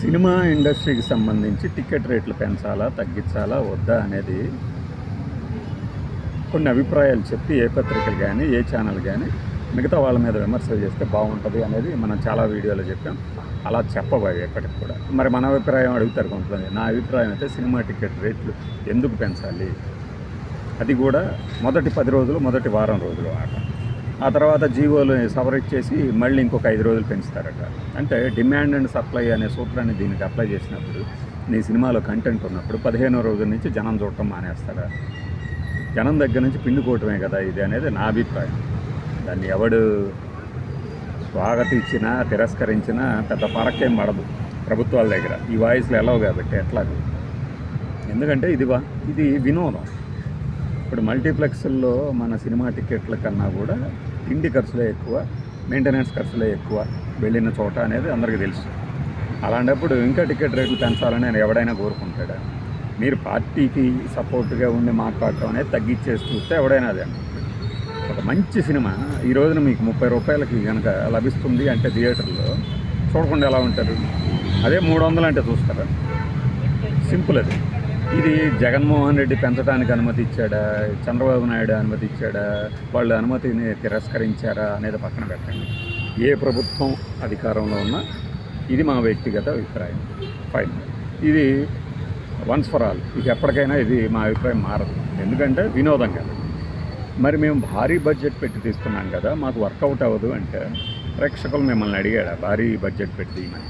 Cinema ఇండస్ట్రీకి సంబంధించి ticket రేట్లు పెంచాలా తగ్గించాలా వద్దా అనేది కొన్ని అభిప్రాయాలు చెప్పి ఏ పత్రికలు కానీ ఏ ఛానల్ కానీ మిగతా వాళ్ళ మీద విమర్శలు చేస్తే బాగుంటుంది అనేది మనం చాలా వీడియోలో చెప్పాం. అలా చెప్పబోయి ఎక్కడికి కూడా. మరి మన అభిప్రాయం అడుగుతారు కొంతమంది. నా అభిప్రాయం అయితే సినిమా టికెట్ రేట్లు ఎందుకు పెంచాలి? అది కూడా మొదటి పది రోజులు మొదటి వారం రోజులు ఆట. ఆ తర్వాత జీవోలు సవరించేసి చేసి మళ్ళీ ఇంకొక ఐదు రోజులు పెంచుతారట. అంటే డిమాండ్ అండ్ సప్లై అనే సూత్రాన్ని దీనికి అప్లై చేసినప్పుడు నీ సినిమాలో కంటెంట్ ఉన్నప్పుడు పదిహేనో రోజుల నుంచి జనం చూడటం మానేస్తారా? జనం దగ్గర నుంచి పిండుకోవటమే కదా ఇది అనేది నా అభిప్రాయం. దాన్ని ఎవడు స్వాగతించినా తిరస్కరించినా పెద్ద పరకేం పడదు ప్రభుత్వాల దగ్గర. ఈ వాయిస్లు ఎలావు కాబట్టి ఎట్లా ఎందుకంటే ఇది వా ఇది వినోదం. ఇప్పుడు మల్టీప్లెక్స్ల్లో మన సినిమా టికెట్ల కన్నా కూడా తిండి ఖర్చులే ఎక్కువ మెయింటెనెన్స్ ఖర్చులే ఎక్కువ వెళ్ళిన చోట అనేది అందరికీ తెలుసు. అలాంటప్పుడు ఇంకా టికెట్ రేట్లు పెంచాలని నేను ఎవడైనా కోరుకుంటాడా? మీరు పార్టీకి సపోర్ట్గా ఉండి మాట్లాడటం అనేది తగ్గించేసి చూస్తే ఎవడైనా అదే ఒక మంచి సినిమా ఈ రోజున మీకు ముప్పై రూపాయలకి కనుక లభిస్తుంది అంటే థియేటర్లో చూడకుండా ఎలా ఉంటారు? అదే మూడు వందలు అంటే చూస్తారా? సింపుల్ అది. ఇది జగన్మోహన్ రెడ్డి పెంచడానికి అనుమతి ఇచ్చాడా? చంద్రబాబు నాయుడు అనుమతి ఇచ్చాడా? వాళ్ళు అనుమతిని తిరస్కరించారా అనేది పక్కన పెట్టండి. ఏ ప్రభుత్వం అధికారంలో ఉన్నా ఇది మా వ్యక్తిగత అభిప్రాయం. ఫైన్ ఇది వన్స్ ఫర్ ఆల్ ఇది ఎప్పటికైనా ఇది మా అభిప్రాయం మారదు. ఎందుకంటే వినోదం కదా. మరి మేము భారీ బడ్జెట్ పెట్టి తీస్తున్నాం కదా మాకు వర్కౌట్ అవ్వదు అంటే ప్రేక్షకులు మిమ్మల్ని అడిగాడు భారీ బడ్జెట్ పెట్టి తీయమని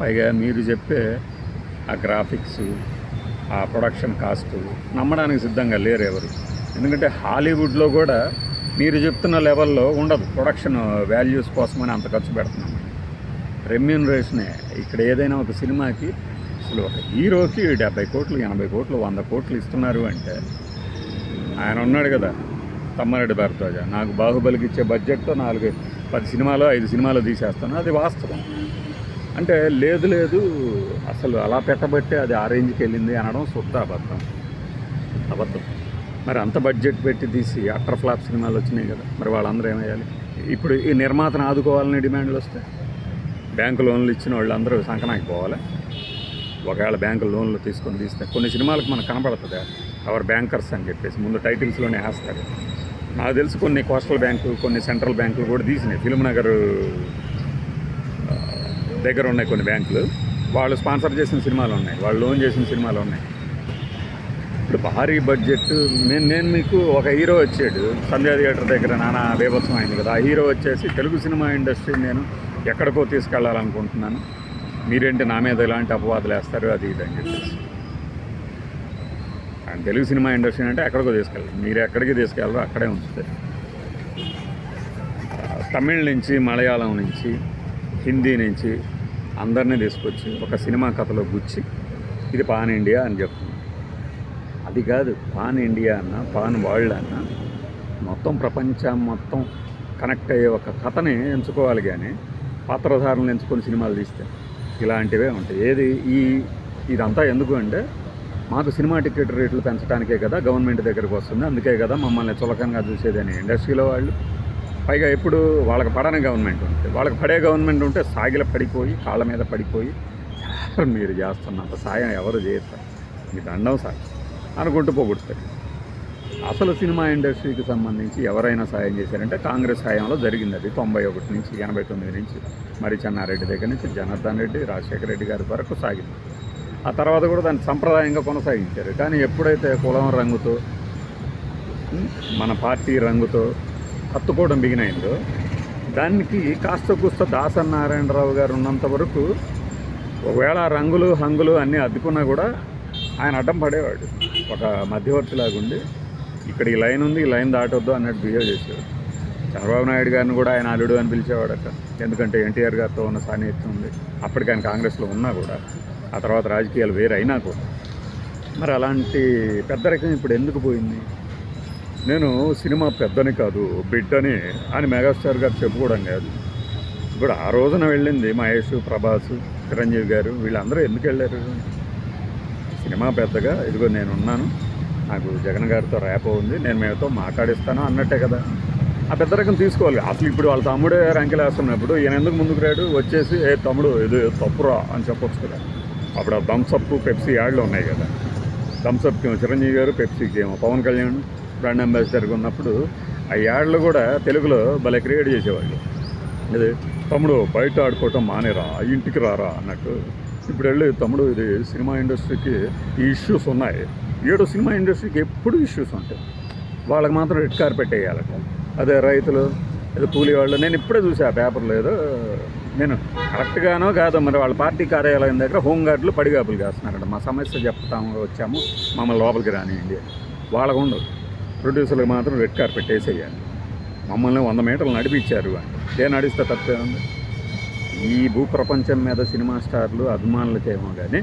పైగా మీరు చెప్పే ఆ గ్రాఫిక్స్ ఆ ప్రొడక్షన్ కాస్ట్ నమ్మడానికి సిద్ధంగా లేరు ఎవరు. ఎందుకంటే హాలీవుడ్లో కూడా మీరు చెప్తున్న లెవెల్లో ఉండదు. ప్రొడక్షన్ వాల్యూస్ కోసమని అంత ఖర్చు పెడుతున్నాం రెమ్యూనరేషనే ఇక్కడ ఏదైనా ఒక సినిమాకి అసలు ఒక హీరోకి డెబ్బై కోట్లు ఎనభై కోట్లు వంద కోట్లు ఇస్తున్నారు అంటే ఆయన ఉన్నాడు కదా తమ్మారెడ్డి భరద్వాజ. నాకు బాహుబలికి ఇచ్చే బడ్జెట్తో నాలుగు పది సినిమాలు ఐదు సినిమాలు తీసేస్తాను. అది వాస్తవం. అంటే లేదు లేదు. అసలు అలా పెట్టబట్టే అది ఆ రేంజ్కి వెళ్ళింది అనడం శుద్ధ అబద్ధం. అబద్ధం. మరి అంత బడ్జెట్ పెట్టి తీసి అట్టర్ ఫ్లాప్ సినిమాలు వచ్చినాయి కదా మరి వాళ్ళందరూ ఏమయ్యాలి ఇప్పుడు ఈ నిర్మాతను ఆదుకోవాలని డిమాండ్లు వస్తాయి బ్యాంకు లోన్లు ఇచ్చిన వాళ్ళందరూ సంకనాకి పోవాలి? ఒకవేళ బ్యాంకు లోన్లు తీసుకొని తీస్తే కొన్ని సినిమాలకు మనకు కనపడుతుంది అవర్ బ్యాంకర్స్ అని చెప్పేసి ముందు టైటిల్స్లోనే వేస్తారు. నాకు తెలిసి కొన్ని కోస్టల్ బ్యాంకు కొన్ని సెంట్రల్ బ్యాంకులు కూడా తీసినాయి. ఫిల్మ్ నగర్ దగ్గర ఉన్నాయి కొన్ని బ్యాంకులు. వాళ్ళు స్పాన్సర్ చేసిన సినిమాలు ఉన్నాయి. వాళ్ళు లోన్ చేసిన సినిమాలు ఉన్నాయి. ఇప్పుడు భారీ బడ్జెట్. నేను నేను మీకు ఒక హీరో వచ్చాడు. సంధ్యా థియేటర్ దగ్గర నానా బీభత్సం అయింది కదా. ఆ హీరో వచ్చేసి తెలుగు సినిమా ఇండస్ట్రీ నేను ఎక్కడికో తీసుకెళ్ళాలనుకుంటున్నాను మీరేంటి నా మీద ఎలాంటి అపవాదులు వేస్తారు? అది ఇది అని చెప్పేసి. అండ్ తెలుగు సినిమా ఇండస్ట్రీ అంటే ఎక్కడికో తీసుకెళ్ళాలి. మీరు ఎక్కడికి తీసుకెళ్ళరో అక్కడే ఉంచుతారు తమిళ్ నుంచి మలయాళం నుంచి హిందీ నుంచి అందరినీ తీసుకొచ్చి ఒక సినిమా కథలో గుచ్చి ఇది పాన్ ఇండియా అని చెప్తుంది. అది కాదు పాన్ ఇండియా అన్న పాన్ వరల్డ్ అన్న మొత్తం ప్రపంచం మొత్తం కనెక్ట్ అయ్యే ఒక కథని ఎంచుకోవాలి కానీ పాత్రధారణలు ఎంచుకొని సినిమాలు తీస్తే ఇలాంటివే ఉంటాయి. ఏది ఈ ఇదంతా ఎందుకు అంటే మాకు సినిమా టికెట్ రేట్లు పెంచడానికే కదా గవర్నమెంట్ దగ్గరకు వస్తుంది. అందుకే కదా మమ్మల్ని చులకంగా చూసేదని ఇండస్ట్రీలో వాళ్ళు. పైగా ఎప్పుడు వాళ్ళకి పడని గవర్నమెంట్ ఉంటుంది వాళ్ళకి పడే గవర్నమెంట్ ఉంటే సాగిల పడిపోయి కాళ్ళ మీద పడిపోయి "సార్, మీరు చేస్తున్నంత సాయం ఎవరు చేస్తారు మీ దండం సార్ అనుకుంటూ పోగొడతారు. అసలు సినిమా ఇండస్ట్రీకి సంబంధించి ఎవరైనా సాయం చేశారంటే కాంగ్రెస్ హయాంలో జరిగింది అది. తొంభై ఒకటి నుంచి ఎనభై తొమ్మిది నుంచి మరి చెన్నారెడ్డి దగ్గర నుంచి జనార్దన్ రెడ్డి రాజశేఖర రెడ్డి గారి వరకు సాగింది. ఆ తర్వాత కూడా దాన్ని సంప్రదాయంగా కొనసాగించారు. కానీ ఎప్పుడైతే కులం రంగుతో మన పార్టీ రంగుతో హత్తుకోవడం బిగినైందో. దానికి కాస్త కూస్త దాసన్ నారాయణరావు గారు ఉన్నంత వరకు ఒకవేళ రంగులు హంగులు అన్నీ అద్దుకున్నా కూడా ఆయన అడ్డం పడేవాడు. ఒక మధ్యవర్తిలాగుండి ఇక్కడ ఈ లైన్ ఉంది ఈ లైన్ దాటొద్దు అన్నట్టు బిహేవ్ చేసేవాడు. చంద్రబాబు నాయుడు గారిని కూడా ఆయన అల్లుడు అని పిలిచేవాడు పిలిచేవాడట. ఎందుకంటే ఎన్టీఆర్ గారితో ఉన్న సాన్నిహిత్యం ఉంది. అప్పటికి ఆయన కాంగ్రెస్లో ఉన్నా కూడా ఆ తర్వాత రాజకీయాలు వేరైనా అయినా కూడా. మరి అలాంటి పెద్దరికం ఇప్పుడు ఎందుకు పోయింది? నేను సినిమా పెద్దని కాదు బిడ్డని అని మెగాస్టార్ గారు చెప్పుకోవడం కాదు. ఇప్పుడు ఆ రోజున వెళ్ళింది మహేష్ ప్రభాస్ చిరంజీవి గారు వీళ్ళందరూ ఎందుకు వెళ్ళారు? సినిమా పెద్దగా ఇదిగో నేను ఉన్నాను నాకు జగన్ గారితో ర్యాప్ ఉంది నేను మీతో మాట్లాడిస్తాను అన్నట్టే కదా. ఆ పెద్ద రకం తీసుకోవాలి. అసలు ఇప్పుడు వాళ్ళ తమ్ముడే రంకెలు వేస్తున్నప్పుడు ఈయన ఎందుకు ముందుకు రాడు? వచ్చేసి ఏ తమ్ముడు ఇది తప్పురా అని చెప్పొచ్చు కదా. అప్పుడు ఆ థమ్స్అప్ పెప్సీ యాడ్లు ఉన్నాయి కదా. థమ్స్అప్ చిరంజీవి గారు పెప్సీకి ఏమో పవన్ కళ్యాణ్ బ్రాండ్ అంబాసిడర్గా ఉన్నప్పుడు ఆ యాడ్లు కూడా తెలుగులో భలే క్రియేట్ చేసేవాళ్ళు. ఇది తమ్ముడు బయట ఆడుకోవటం మానేరా ఇంటికి రారా అన్నట్టు. ఇప్పుడు వెళ్ళి తమ్ముడు ఇది సినిమా ఇండస్ట్రీకి ఈ ఇష్యూస్ ఉన్నాయి. ఏడు సినిమా ఇండస్ట్రీకి ఎప్పుడు ఇష్యూస్ ఉంటాయి. వాళ్ళకి మాత్రం రెడ్ కార్పెట్ వేయాలట అదే రైతులు ఏదో కూలీ వాళ్ళు. నేను ఇప్పుడే చూసా ఆ పేపర్లో ఏదో నేను కరెక్ట్గానో కాదో మరి వాళ్ళ పార్టీ కార్యాలయం దగ్గర హోంగార్డులు పడిగాపులు కాస్తున్నారట మా సమస్య చెప్తాము వచ్చాము మమ్మల్ని లోపలికి రానియండి. వాళ్ళకు ఉండదు. ప్రొడ్యూసర్లకు మాత్రం రెడ్ కార్పెట్ వేసేయాలి. మమ్మల్ని వంద మీటర్లు నడిపించారు అంటే ఏ నడిస్తే తప్పే ఉంది. ఈ భూప్రపంచం మీద సినిమా స్టార్లు అభిమానులకేమో కానీ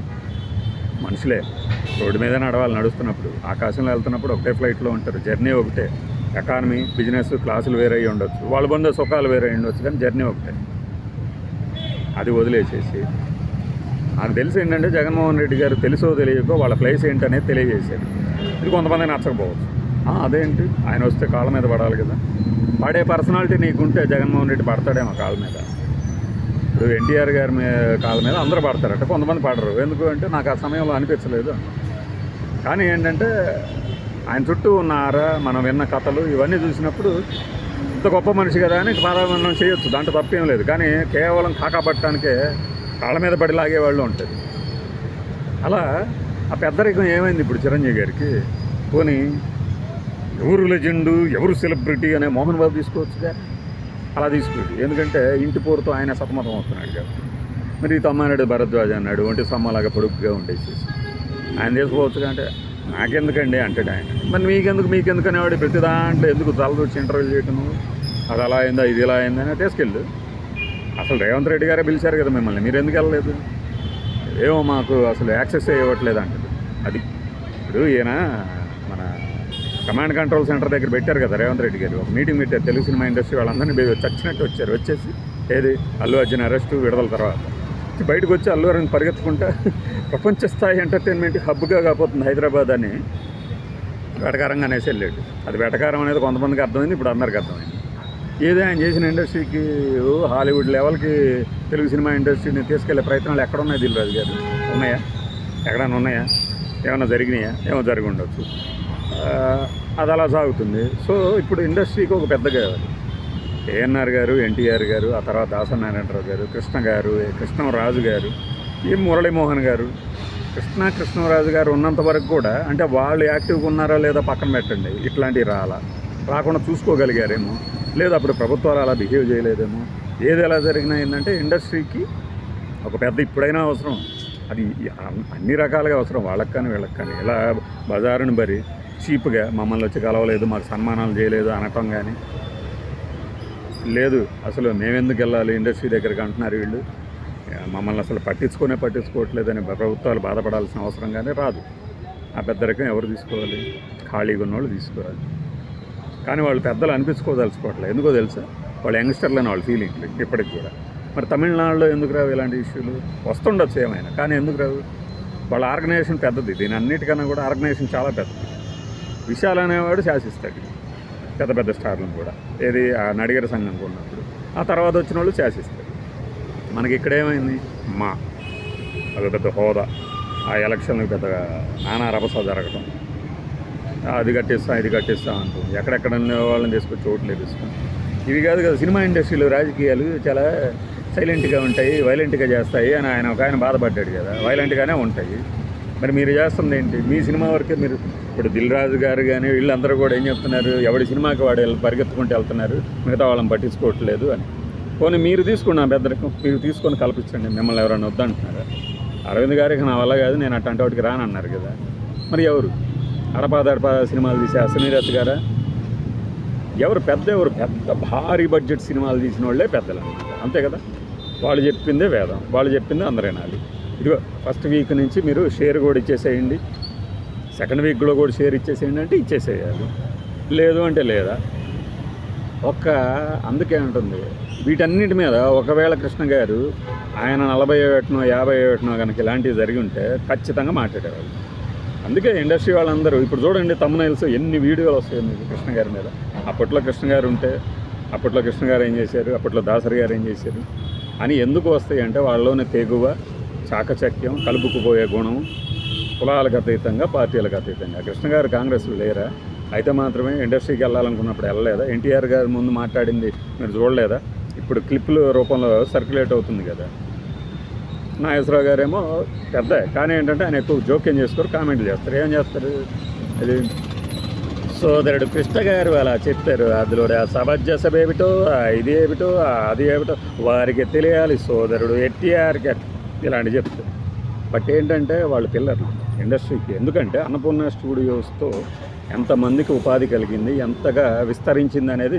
మనుషులే. రోడ్డు మీద నడవాలి నడుస్తున్నప్పుడు ఆకాశంలో వెళ్తున్నప్పుడు ఒకటే ఫ్లైట్లో ఉంటారు. జర్నీ ఒకటే. ఎకానమీ బిజినెస్ క్లాసులు వేరే అయ్యి ఉండొచ్చు. వాళ్ళు పొందే సుఖాలు వేరే అయ్యి ఉండొచ్చు కానీ జర్నీ ఒకటే. అది వదిలేసేసి. నాకు తెలిసి ఏంటంటే జగన్మోహన్ రెడ్డి గారు తెలుసో తెలియకో వాళ్ళ ప్లేస్ ఏంటనేది తెలియజేశారు. ఇది కొంతమంది నచ్చకపోవచ్చు. అదేంటి ఆయన వస్తే కాళ్ళ మీద పడాలి కదా. పడే పర్సనాలిటీ నీకుంటే జగన్మోహన్ రెడ్డి పడతాడేమో కాళ్ళ మీద. ఇప్పుడు ఎన్టీఆర్ గారి మీద కాళ్ళ మీద అందరూ పడతారట కొంతమంది పడరు. ఎందుకు అంటే నాకు ఆ సమయంలో అనిపించలేదు. కానీ ఏంటంటే ఆయన చుట్టూ ఉన్న ఆర మనం విన్న కథలు ఇవన్నీ చూసినప్పుడు ఇంత గొప్ప మనిషి కదా అని పాదాబంధం చేయొచ్చు. దాంట్లో తప్పేం లేదు. కానీ కేవలం కాకాపట్టడానికే కాళ్ళ మీద పడి లాగేవాళ్ళు ఉంటుంది అలా ఆ పెద్దరికం ఏమైంది ఇప్పుడు చిరంజీవి గారికి? పోనీ ఎవరు లెజెండు ఎవరు సెలబ్రిటీ అనే మోహన్ బాబు తీసుకోవచ్చుగా అలా తీసుకోండి. ఎందుకంటే ఇంటి పోరుతో ఆయన సతమతం అవుతున్నాడు కాబట్టి మరి ఈ తమ్మానాడు భరద్వాజ్ అన్నాడు ఒంటి సమ్మలాగా పొడుగ్గా ఉండేసేసి. ఆయన తీసుకోవచ్చుగా అంటే నాకెందుకండి అంటాడు ఆయన. మరి మీకెందుకు మీకెందుకు అనేవాడు ప్రతి దాంట్లో ఎందుకు తలదొచ్చి ఇంటర్వ్యూ చేయటము? అది అలా అయిందా ఇది ఇలా అయిందా అని తీసుకెళ్ళు. అసలు రేవంత్ రెడ్డి గారే పిలిచారు కదా మిమ్మల్ని మీరు ఎందుకు వెళ్ళలేదు? ఏమో మాకు అసలు యాక్సెస్ ఇవ్వట్లేదు అంటది అది ఇప్పుడు ఈయన మన కమాండ్ కంట్రోల్ సెంటర్ దగ్గర పెట్టారు కదా రేవంత్ రెడ్డి గారు. ఒక మీటింగ్ పెట్టారు. తెలుగు సినిమా ఇండస్ట్రీ వాళ్ళందరినీ చచ్చినట్టు వచ్చారు. వచ్చేసి ఏది? అల్లు అర్జున్ అరెస్టు విడుదల తర్వాత. బయటకు వచ్చి అల్లు అర్జున్ పరిగెత్తుకుంటా ప్రపంచ స్థాయి ఎంటర్టైన్మెంట్ హబ్గా కాకపోతుంది హైదరాబాద్ అని వెటకారంగా అనేసి వెళ్ళాడు. అది వెటకారం అనేది కొంతమందికి అర్థమైంది ఇప్పుడు అందరికీ అర్థమైంది. ఏదో ఆయన చేసిన ఇండస్ట్రీకి హాలీవుడ్ లెవెల్కి తెలుగు సినిమా ఇండస్ట్రీని తీసుకెళ్ళే ప్రయత్నాలు ఎక్కడ ఉన్నాయి దిల్రాజు గారు? ఉన్నాయా? ఎక్కడైనా ఉన్నాయా? ఏమైనా జరిగినాయా? ఏమో జరిగి ఉండొచ్చు. అది అలా సాగుతుంది. సో ఇప్పుడు ఇండస్ట్రీకి ఒక పెద్ద కావాలి ఏఎన్ఆర్ గారు ఎన్టీఆర్ గారు ఆ తర్వాత దాసనారాయణరావు గారు కృష్ణ గారు కృష్ణరాజు గారు ఈ మురళీమోహన్ గారు కృష్ణ కృష్ణరాజు గారు ఉన్నంత వరకు కూడా అంటే వాళ్ళు యాక్టివ్గా ఉన్నారా లేదా పక్కన పెట్టండి. ఇట్లాంటివి రాలా. రాకుండా చూసుకోగలిగారేమో. లేదా అప్పుడు ప్రభుత్వాలు అలా బిహేవ్ చేయలేదేమో. ఏది ఎలా జరిగినా ఏంటంటే ఇండస్ట్రీకి ఒక పెద్ద ఇప్పుడైనా అవసరం. అది అన్ని రకాలుగా అవసరం. వాళ్ళకి కానీ వీళ్ళకి కానీ. ఇలా బజారుని బరి చీప్గా మమ్మల్ని వచ్చి కలవలేదు మాకు సన్మానాలు చేయలేదు అనటం కానీ. లేదు అసలు మేమెందుకు వెళ్ళాలి ఇండస్ట్రీ దగ్గరికి అంటున్నారు వీళ్ళు. మమ్మల్ని అసలు పట్టించుకునే పట్టించుకోవట్లేదని ప్రభుత్వాలు బాధపడాల్సిన అవసరం కానీ రాదు. ఆ పెద్దరికం ఎవరు తీసుకోవాలి? ఖాళీగా ఉన్నవాళ్ళు తీసుకోవాలి. కానీ వాళ్ళు పెద్దలు అనిపించుకోదలుచుకోవట్లేదు. ఎందుకో తెలుసా? వాళ్ళు యంగ్స్టర్లని వాళ్ళ ఫీలింగ్ ఇప్పటికి కూడా. మరి తమిళనాడులో ఎందుకు రావు ఇలాంటి ఇష్యూలు? వస్తుండొచ్చు ఏమైనా కానీ ఎందుకు రావు? వాళ్ళ ఆర్గనైజేషన్ పెద్దది. దీని అన్నిటికన్నా కూడా ఆర్గనైజేషన్ చాలా పెద్దది. విశాల్ అనేవాడు శాసిస్తాడు. పెద్ద పెద్ద స్టార్లను కూడా. ఏది ఆ నడిగర సంఘం ఉన్నప్పుడు. ఆ తర్వాత వచ్చిన వాళ్ళు శాసిస్తారు. మనకి ఇక్కడ ఏమైంది? మా. అది పెద్ద హోదా. ఆ ఎలక్షన్లకు పెద్దగా నానా రభస జరగటం. అది కట్టిస్తాం ఇది కట్టిస్తాం అంటుంది ఎక్కడెక్కడ ఉన్న వాళ్ళని తీసుకొచ్చి చోట్లే వేపిస్తాం. ఇవి కాదు కదా సినిమా ఇండస్ట్రీలో రాజకీయాలు చాలా సైలెంట్గా ఉంటాయి వైలెంట్గా చేస్తాయి అని ఆయన ఒక ఆయన బాధపడ్డాడు కదా. వైలెంట్గానే ఉంటాయి. మరి మీరు చేస్తుంది ఏంటి? మీ సినిమా వరకే మీరు ఇప్పుడు దిల్ రాజు గారు కానీ వీళ్ళందరూ కూడా ఏం చెప్తున్నారు? ఎవడి సినిమాకి వాడు పరిగెత్తుకుంటూ వెళ్తున్నారు? మిగతా వాళ్ళని పట్టించుకోవట్లేదు అని. పోనీ మీరు తీసుకున్న పెద్దరికం మీరు తీసుకొని కల్పించండి మిమ్మల్ని ఎవరైనా వద్దంటున్నారు? అరవింద్ గారికి నా వల్ల కాదు నేను అట్లాంటి వాటికి రానన్నారు కదా. మరి ఎవరు? అడపాదడపా సినిమాలు తీసే అసనీరత్ గారా? ఎవరు పెద్ద ఎవరు పెద్ద భారీ బడ్జెట్ సినిమాలు తీసిన వాళ్ళే పెద్దలు అంతే కదా? వాళ్ళు చెప్పిందే వేదం. వాళ్ళు చెప్పిందే అందరూ వినాలి ఇదిగో ఫస్ట్ వీక్ నుంచి మీరు షేర్ కూడా ఇచ్చేసేయండి. సెకండ్ వీక్లో కూడా షేర్ ఇచ్చేసేయండి అంటే ఇచ్చేసేయాలి. లేదు అంటే లేదా? ఒక్క అందుకే ఉంటుంది వీటన్నిటి మీద ఒకవేళ కృష్ణ గారు ఆయన నలభై ఏటనో యాభై ఏటనో కనుక ఇలాంటివి జరిగి ఉంటే ఖచ్చితంగా మాట్లాడేవాళ్ళు. అందుకే ఇండస్ట్రీ వాళ్ళందరూ ఇప్పుడు చూడండి తమ్మునైల్స్ ఎన్ని వీడియోలు వస్తాయి మీకు కృష్ణ గారి మీద. అప్పట్లో కృష్ణ గారు ఉంటే అప్పట్లో కృష్ణ గారు ఏం చేశారు అప్పట్లో దాసరి గారు ఏం చేశారు అని ఎందుకు వస్తాయి అంటే వాళ్ళలోని తెగువ చాకచక్యం కలుపుకుపోయే గుణం కులాలకు అతీతంగా పార్టీలకు అతీతంగా. కృష్ణ గారు కాంగ్రెస్లో లేరా? అయితే మాత్రమే ఇండస్ట్రీకి వెళ్ళాలనుకున్నప్పుడు వెళ్ళలేదా? ఎన్టీఆర్ గారు ముందు మాట్లాడింది మీరు చూడలేదా? ఇప్పుడు క్లిప్పుల రూపంలో సర్క్యులేట్ అవుతుంది కదా. నాగేశ్వరరావు గారేమో పెద్ద కానీ ఏంటంటే ఆయన ఎక్కువ జోక్యం చేసుకోరు కామెంట్లు చేస్తారు. ఏం చేస్తారు? అది సోదరుడు కృష్ణ గారు అలా చెప్పారు. అందులో ఆ సమంజసం ఏమిటో ఇది ఏమిటో అది ఏమిటో వారికి తెలియాలి. సోదరుడు ఎన్టీఆర్కి ఇలాంటి చెప్తారు. బట్ ఏంటంటే వాళ్ళు పిల్లలు ఇండస్ట్రీకి ఎందుకంటే అన్నపూర్ణ స్టూడియోస్తో ఎంతమందికి ఉపాధి కలిగింది ఎంతగా విస్తరించింది అనేది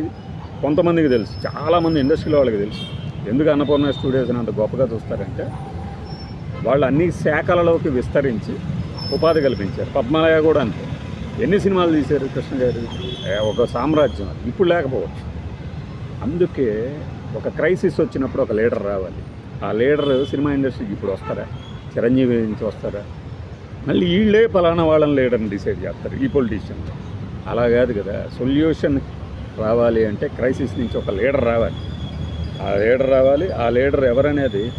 కొంతమందికి తెలుసు. చాలామంది ఇండస్ట్రీలో వాళ్ళకి తెలుసు. ఎందుకు అన్నపూర్ణ స్టూడియోస్ అంత గొప్పగా చూస్తారంటే వాళ్ళు అన్ని శాఖలలోకి విస్తరించి ఉపాధి కల్పించారు. పద్మాలయ కూడా అంతే. ఎన్ని సినిమాలు తీశారు కృష్ణ గారు? ఒక సామ్రాజ్యం అది. ఇప్పుడు లేకపోవచ్చు. అందుకే ఒక క్రైసిస్ వచ్చినప్పుడు ఒక లీడర్ రావాలి. ఆ లీడర్ సినిమా ఇండస్ట్రీకి ఇప్పుడు వస్తారా? చిరంజీవి నుంచి వస్తారా? మళ్ళీ వీళ్ళే పలానా వాళ్ళని లీడర్ని డిసైడ్ చేస్తారు ఈ పొలిటీషియన్ అలా కాదు కదా సొల్యూషన్ రావాలి అంటే క్రైసిస్ నుంచి ఒక లీడర్ రావాలి. ఆ లీడర్ రావాలి ఆ లీడర్ ఎవరనేది